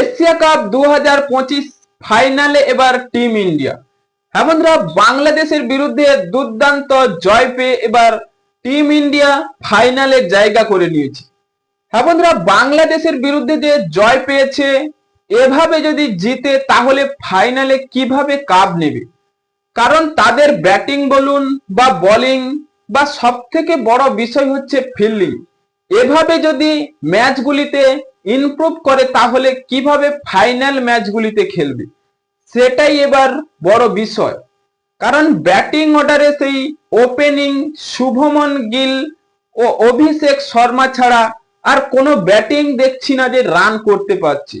Asia cup দু হাজার পঁচিশ ফাইনালে এবার টিম ইন্ডিয়া। হ্যাঁ বন্ধুরা, বাংলাদেশের বিরুদ্ধে দুর্দান্ত জয় পেয়ে এবার টিম ইন্ডিয়া ফাইনালে জায়গা করে নিয়েছে। হ্যাঁ বন্ধুরা, বাংলাদেশের বিরুদ্ধে যে জয় পেয়েছে, এভাবে যদি জিতে তাহলে ফাইনালে কীভাবে কাপ নেবে? কারণ তাদের ব্যাটিং বলুন বা বোলিং বা সব থেকে বড় বিষয় হচ্ছে ফিল্ডিং এভাবে যদি ম্যাচগুলিতে ইমপ্রুভ করে, তাহলে কীভাবে ফাইনাল ম্যাচগুলিতে খেলবে? সেটাই এবার বড় বিষয়। কারণ ব্যাটিং অর্ডারে সেই ওপেনিং শুভমন গিল ও অভিষেক শর্মা ছাড়া আর কোনো ব্যাটিং দেখছি না যে রান করতে পারছে।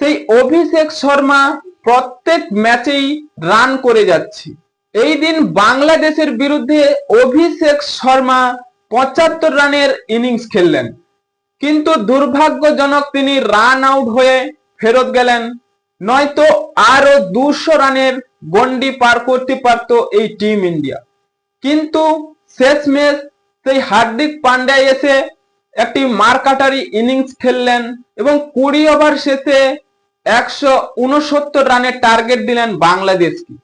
সেই অভিষেক শর্মা প্রত্যেক ম্যাচেই রান করে যাচ্ছে। এই দিন বাংলাদেশের বিরুদ্ধে অভিষেক শর্মা পঁচাত্তর রানের ইনিংস খেললেন। কিন্তু দুর্ভাগ্যজনক তিনি রান আউট হয়ে ফেরত গেলেন। নয়তো আরও দুশো রানের গন্ডি পার করতে পারত এই টিম ইন্ডিয়া কিন্তু শেষমেশ সেই হার্দিক পান্ড্যা এসে একটি মারকাটারি ইনিংস খেললেন এবং কুড়ি ওভার শেষে একশো উনসত্তর রানের টার্গেট দিলেন বাংলাদেশকে।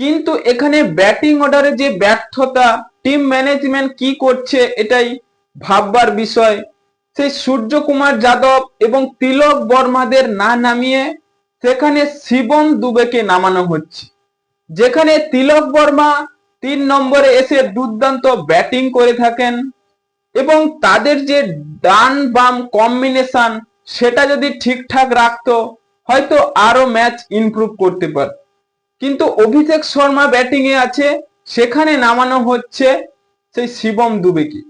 কিন্তু এখানে ব্যাটিং অর্ডারে যে ব্যর্থতা টিম ম্যানেজমেন্ট কি করছে এটাই ভাববার বিষয়। সেই সূর্যকুমার যাদব এবং তিলক বর্মাদের না নামিয়ে সেখানে শিবম দুবেকে নামানো হচ্ছে। যেখানে তিলক বর্মা তিন নম্বরে এসে দুর্দান্ত ব্যাটিং করে থাকেন এবং তাদের যে ডান বাম কম্বিনেশন সেটা যদি ঠিকঠাক রাখতো, হয়তো আরও ম্যাচ ইমপ্রুভ করতে পারে কিন্তু অভিষেক শর্মা ব্যাটিং এ আছে সেখানে নামানো হচ্ছে সেই শিবম দুবেকে।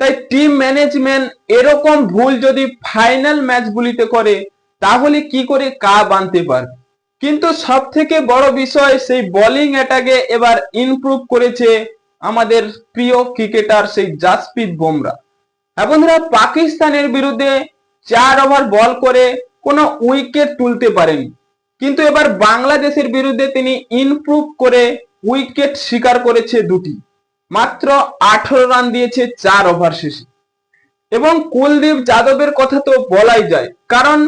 তাই টিম ম্যানেজমেন্ট এরকম ভুল যদি ফাইনাল ম্যাচগুলিতে করে, তাহলে কি করে কাপ আনতে পারবে? কিন্তু সব থেকে বড় বিষয়, সেই বোলিং অ্যাটাকে এবার ইমপ্রুভ করেছে আমাদের প্রিয় ক্রিকেটার সেই জাসপ্রীত বুমরা। হ্যাঁ বন্ধুরা, পাকিস্তানের বিরুদ্ধে চার ওভার বল করে কোনো উইকেট তুলতে পারেনি। কিন্তু এবার বাংলাদেশের বিরুদ্ধে তিনি ইমপ্রুভ করে উইকেট শিকার করেছে দুটি। মাত্র আঠারো রান দিয়েছে চার ওভার শেষে। এবং কুলদীপ যাদবের কথা তো বলাই যায়, কারণ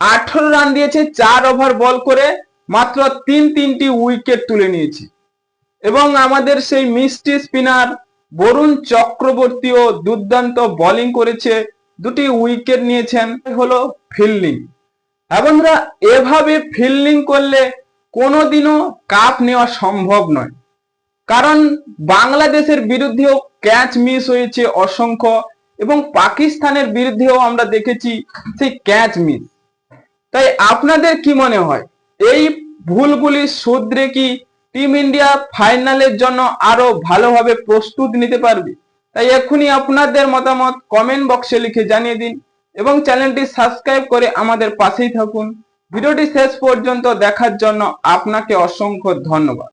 আঠারো রান দিয়েছে চার ওভার বল করে মাত্র তিন তিনটি উইকেট তুলে নিয়েছে। এবং আমাদের সেই মিষ্টি স্পিনার বরুণ চক্রবর্তীও দুর্দান্ত বোলিং করেছে, দুটি উইকেট নিয়েছেন, হলো ফিল্ডিং বন্ধুরা এভাবে ফিল্ডিং করলে কোনোদিনও কাপ নেওয়া সম্ভব নয়। কারণ বাংলাদেশের বিরুদ্ধেও ক্যাচ মিস হয়েছে অসংখ্য এবং পাকিস্তানের বিরুদ্ধেও আমরা দেখেছি সেই ক্যাচ মিস তাই আপনাদের কি মনে হয়, এই ভুলগুলি শুধরে কি টিম ইন্ডিয়া ফাইনালের জন্য আরও ভালোভাবে প্রস্তুত নিতে পারবে? তাই এক্ষুনি আপনাদের মতামত কমেন্ট বক্সে লিখে জানিয়ে দিন এবং চ্যানেলটি সাবস্ক্রাইব করে আমাদের পাশেই থাকুন। ভিডিওটি শেষ পর্যন্ত দেখার জন্য আপনাকে অসংখ্য ধন্যবাদ।